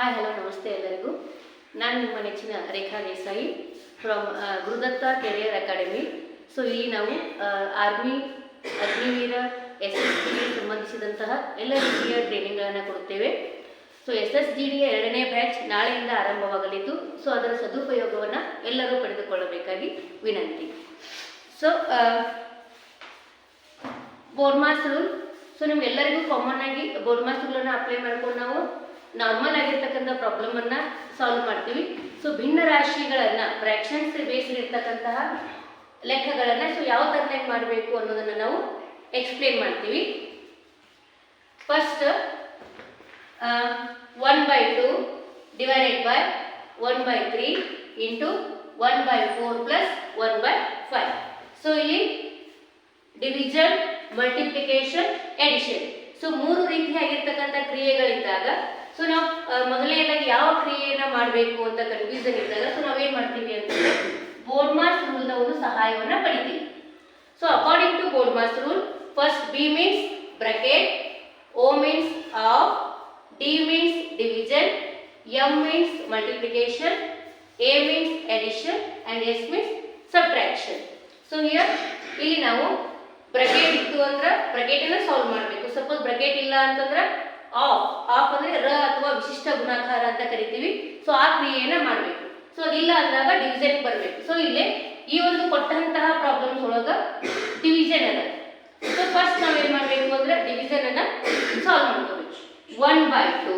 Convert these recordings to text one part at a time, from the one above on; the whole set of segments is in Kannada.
ಹಾಯ್ ಹಲೋ ನಮಸ್ತೆ ಎಲ್ಲರಿಗೂ. ನಾನು ನಿಮ್ಮ ನೆಚ್ಚಿನ Rekha Desai from Gurudatta career academy. So ಇಲ್ಲಿ ನಾವು ಆರ್ಮಿ ಅಗ್ನಿವೀರ ಎಸ್ ಎಸ್ ಡಿಗೆ ಸಂಬಂಧಿಸಿದಂತಹ ಎಲ್ಲ ರೀತಿಯ ಟ್ರೈನಿಂಗ್ಗಳನ್ನು ಕೊಡುತ್ತೇವೆ. ಸೊ ಎಸ್ ಎಸ್ ಜಿ ಡಿಯ ಎರಡನೇ ಬ್ಯಾಚ್ ನಾಳೆಯಿಂದ ಆರಂಭವಾಗಲಿದ್ದು ಸೊ ಅದರ ಸದುಪಯೋಗವನ್ನು ಎಲ್ಲರೂ ಪಡೆದುಕೊಳ್ಳಬೇಕಾಗಿ ವಿನಂತಿ. ಸೊ ಬೋರ್ಮಾಸ್ ರೂಲ್ ಸೊ ನಿಮ್ಗೆಲ್ಲರಿಗೂ ಕಾಮನ್ ಆಗಿ ಬೋರ್ಮಾಸ್ ರೂಲನ್ನು ಅಪ್ಲೈ ಮಾಡ್ಕೊಂಡು ನಾವು ನಾರ್ಮಲ್ ಆಗಿರ್ತಕ್ಕಂಥ ಪ್ರಾಬ್ಲಮನ್ನು ಸಾಲ್ವ್ ಮಾಡ್ತೀವಿ. ಸೊ ಭಿನ್ನ ರಾಶಿಗಳನ್ನ ಫ್ರಾಕ್ಷನ್ಸ್ ಬೇಸ್ ಇರ್ತಕ್ಕಂತಹ ಲೆಕ್ಕಗಳನ್ನು ಸೊ ಯಾವ ಥರನಾಗಿ ಮಾಡಬೇಕು ಅನ್ನೋದನ್ನ ನಾವು ಎಕ್ಸ್ಪ್ಲೇನ್ ಮಾಡ್ತೀವಿ. First one by two divided by one by three into one by four plus one by five so ಇಲ್ಲಿ ಡಿವಿಜನ್ ಮಲ್ಟಿಪ್ಲಿಕೇಶನ್ ಎಡಿಷನ್ ಸೊ ಮೂರು ರೀತಿಯಾಗಿರ್ತಕ್ಕಂಥ ಕ್ರಿಯೆಗಳಿದ್ದಾಗ ಸೊ ನಾವು ಮೊದಲನೇದಾಗಿ ಯಾವ ಕ್ರಿಯೆಯನ್ನ ಮಾಡಬೇಕು ಅಂತ ಕನ್ಫ್ಯೂಸನ್ ಇದ್ದಾಗ ಸೊ ನಾವೇನು ಮಾಡ್ತೀವಿ ಅಂತಂದ್ರೆ ರೂಲ್ ರೂಲ್ನ ಒಂದು ಸಹಾಯವನ್ನ ಪಡಿತೀವಿ. So according to BODMAS rule first B means bracket O means of D means division M means multiplication A means addition and S means subtraction so here ಇಲ್ಲಿ ನಾವು ಬ್ರಕೆಟ್ ಇತ್ತು ಅಂದ್ರೆ ಬ್ರಕೆಟ್ ಅನ್ನ ಸಾಲ್ವ್ ಮಾಡಬೇಕು. ಸಪೋಸ್ ಬ್ರಕೆಟ್ ಇಲ್ಲ ಅಂತಂದ್ರೆ ಆಫ್ ಆಫ್ ಅಂದ್ರೆ ರ ಅಥವಾ ವಿಶಿಷ್ಟ ಗುಣಾಕಾರ ಅಂತ ಕರಿತೀವಿ. ಸೊ ಆ ಕ್ರಿಯೆಯನ್ನ ಮಾಡಬೇಕು. ಸೊ ಅದಿಲ್ಲ ಅಂದಾಗ ಡಿವಿಷನ್ ಬರಬೇಕು. ಸೊ ಇಲ್ಲಿ ಈ ಒಂದು ಕೊಟ್ಟಂತಹ ಪ್ರಾಬ್ಲಮ್ಸ್ ಒಳಗ ಡಿವಿಷನ್ ಅದ. ಸೊ ಫಸ್ಟ್ ನಾವೇನ್ ಮಾಡಬೇಕು ಅಂದ್ರೆ ಡಿವಿಷನ್ ಅನ್ನ ಸಾಲ್ವ್ ಮಾಡ್ಕೋಬೇಕು. One by two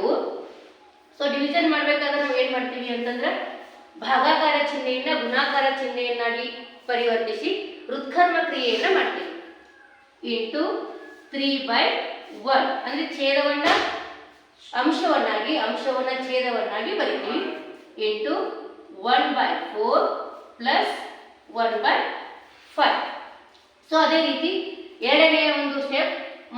so division ಮಾಡ್ಬೇಕಾದ್ರೆ ನಾವು ಏನ್ ಮಾಡ್ತೀವಿ ಅಂತಂದ್ರೆ ಭಾಗಾಕಾರ ಚಿಹ್ನೆಯನ್ನ ಗುಣಾಕಾರ ಚಿಹ್ನೆಯನ್ನಾಗಿ ಪರಿವರ್ತಿಸಿ ಹೃತ್ಕರ್ಮ ಕ್ರಿಯೆಯನ್ನ ಮಾಡ್ತೀವಿ. ಇಂಟು ತ್ರೀ ಬೈ ಒನ್ ಅಂದ್ರೆ ಛೇದವನ್ನ ಅಂಶವನ್ನಾಗಿ, ಅಂಶವನ್ನ ಛೇದವನ್ನಾಗಿ ಬರೀತೀವಿ. Into one by four plus one by five so ಅದೇ ರೀತಿ ಎರಡನೆಯ ಒಂದು ಸ್ಟೆಪ್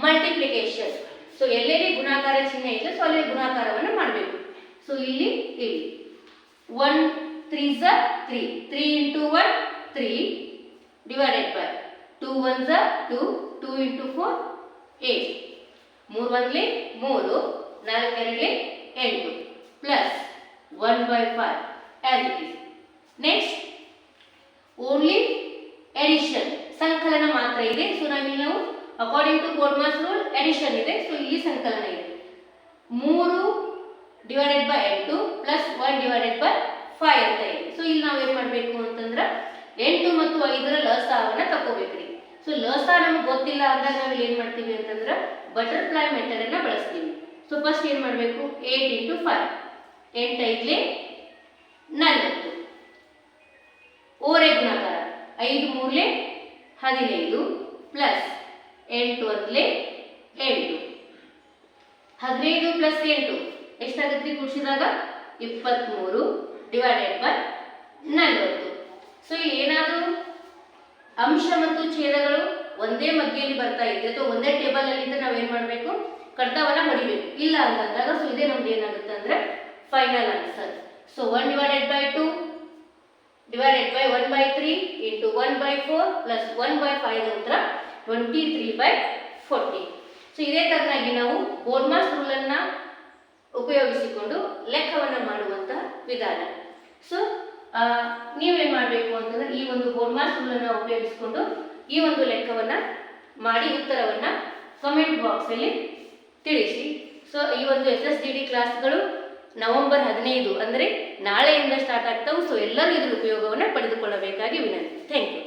ಮಲ್ಟಿಪ್ಲಿಕೇಶನ್ ಸೊ ಎಲ್ಲೆಲ್ಲಿ ಗುಣಾಕಾರ ಚಿಹ್ನೆ ಇದೆ ಸೊ ಅಲ್ಲಿ ಗುಣಾಕಾರವನ್ನು ಮಾಡಬೇಕು. ಸೊ ಇಲ್ಲಿ ಇಲ್ಲಿ. One three ಝ three three into one three divided by two one ಝ two two into four eight ಮೂರು ಒಂದ್ಲಿ ಮೂರು ನಾಲ್ಕೆರಡ್ಲಿ ಎಂಟು. Plus one by five as next only addition ಸಂಕಲನ ಮಾತ್ರ ಇದೆ. ಸೊ ನಾವಿಲ್ಲಿ ನಾವು according to BODMAS rule addition ಇದೆ. ಸೊ ಇಲ್ಲಿ ಸಂಕಲನ ಇದೆ. ಮೂರು ಡಿವೈಡೆಡ್ ಬೈ ಎಂಟು plus one divided by five ಅಂತ ಇದೆ. ಸೊ ಇಲ್ಲಿ ನಾವು ಏನು ಮಾಡಬೇಕು ಅಂತಂದ್ರೆ ಎಂಟು ಮತ್ತು ಐದರ ಲಸಾವನ್ನ ತಗೋಬೇಕ್ರಿ ಸೊ ಲಸ ನಮ್ಗೆ ಗೊತ್ತಿಲ್ಲ ಅಂದಾಗ ನಾವು ಏನು ಮಾಡ್ತೀವಿ ಅಂತಂದ್ರೆ ಬಟರ್ಫ್ಲೈ ಮೆಥಡನ್ನು ಬಳಸ್ತೀವಿ. ಸೊ ಫಸ್ಟ್ ಏನು ಮಾಡಬೇಕು? ಏಟ್ ಇಂಟು ಫೈವ್ ಎಂಟು ಐದ್ಲಿ ನಲ್ವತ್ತು. ಓರೆ ಗುಣಾಕಾರ. ಐದು ಮೂರಲೆ ಹದಿನೈದು ಪ್ಲಸ್ ಎಂಟು ಒಂದ್ಲೆ ಎಂಟು. ಹದಿನೈದು ಪ್ಲಸ್ ಎಂಟು. ಎಷ್ಟಾಗುತ್ತೆ ಕೂಡಿಸಿದಾಗ ಇಪ್ಪತ್ತ್ಮೂರು ಡಿವೈಡೆಡ್ ಬೈ ನಲ್ವತ್ತು. ಸೊ ಏನಾದರೂ ಅಂಶ ಮತ್ತು ಛೇದಗಳು ಒಂದೇ ಮಧ್ಯೆಯಲ್ಲಿ ಬರ್ತಾ ಇದೆ ಅಥವಾ ಒಂದೇ ಟೇಬಲ್ ಅಲ್ಲಿ ಇದ್ರೆ ನಾವೇನ್ ಮಾಡಬೇಕು? ಕಡ್ತವನ್ನ ಹೊಡಿಬೇಕು ಇಲ್ಲ ಅಂತಂದಾಗ ಸೊ ಇದೇ ನಮ್ದು ಏನಾಗುತ್ತೆ ಅಂದ್ರೆ final answer so one divided by two divided by one by three into one by four plus one by five ಉತ್ತರ twenty three by forty so ಇದೇ ತರನಾಗಿ ನಾವು ಬೋರ್ಮಾಸ್ ರೂಲನ್ನು ಉಪಯೋಗಿಸಿಕೊಂಡು ಲೆಕ್ಕವನ್ನು ಮಾಡುವಂತಹ ವಿಧಾನ. ಸೊ ನೀವೇನು ಮಾಡಬೇಕು ಅಂತಂದ್ರೆ ಈ ಒಂದು ಬೋರ್ಮಾಸ್ ರೂಲನ್ನು ಉಪಯೋಗಿಸಿಕೊಂಡು ಈ ಒಂದು ಲೆಕ್ಕವನ್ನು ಮಾಡಿ ಉತ್ತರವನ್ನು ಕಮೆಂಟ್ ಬಾಕ್ಸಲ್ಲಿ ತಿಳಿಸಿ. ಸೊ ಈ ಒಂದು ಎಸ್ ಎಸ್ ಡಿ ಡಿ ಕ್ಲಾಸ್ಗಳು ನವೆಂಬರ್ ಹದಿನೈದು ಅಂದರೆ ನಾಳೆಯಿಂದ ಸ್ಟಾರ್ಟ್ ಆಗ್ತಾವೆ. ಸೊ ಎಲ್ಲರೂ ಇದರ ಉಪಯೋಗವನ್ನು ಪಡೆದುಕೊಳ್ಳಬೇಕಾಗಿ ವಿನಂತಿ. Thank you